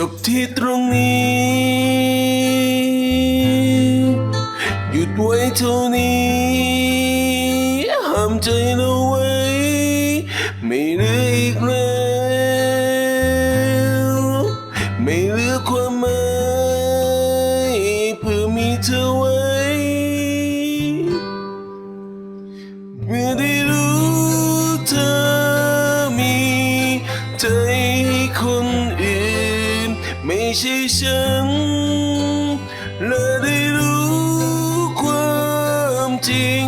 จบที่ตรงนี้ หยุดไว้เท่านี้ห้ามใจเราไว้ ไม่เหลืออีกเลย ใช่ฉัน และได้รู้ความจริง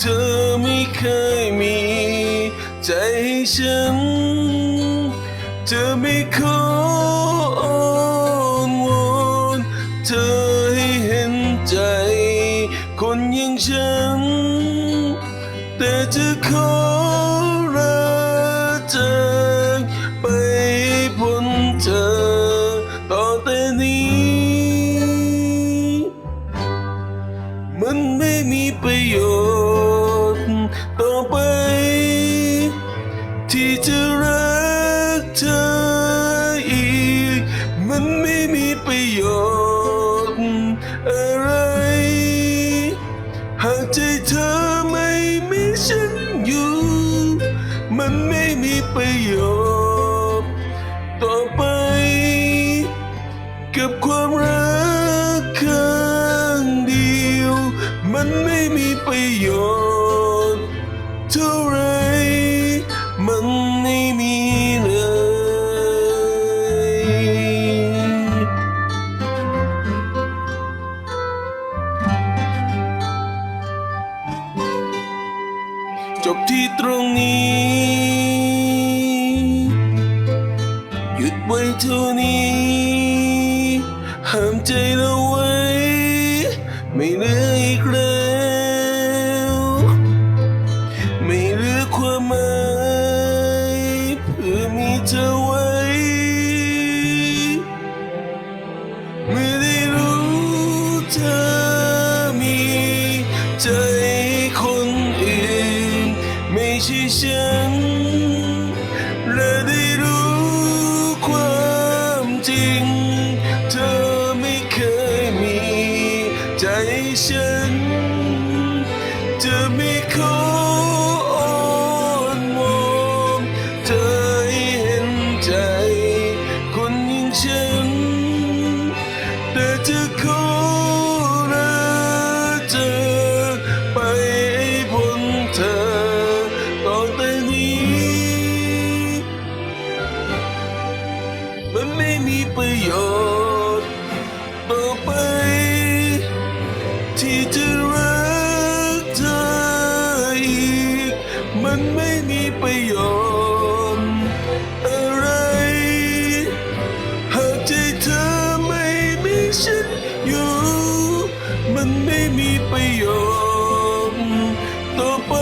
เธอไม่เคยมี ใจให้ฉัน เธอไม่ขออ้อนวอนเธอให้เห็นใจ คนอย่างฉัน แต่จะขอ มันไม่มีประโยชน์ต่อไป ที่จะรักเธออีก มันไม่มีประโยชน์อะไร หากใจเธอไม่มีฉันอยู่ มันไม่มีประโยชน์ต่อไป กับความรัก ประโยชน์เท่าไรมันไม่มีเลยจบที่ตรงนี้ หยุดไว้เท่านี้ห้ามใจเราไว้ ไม่เหลืออีกแล้ว เธอไว้เมื่อได้รู้เธอมีใจคนอื่น ไม่ใช่ฉันและได้รู้ความจริง เธอไม่เคยมี ใจฉันจะไม่ขอ มันไม่มีประโยชน์ต่อไป ที่จะรักเธออีก มันไม่มีประโยชน์อะไร หากใจเธอไม่มีฉันอยู่ มันไม่มีประโยชน์ต่อไป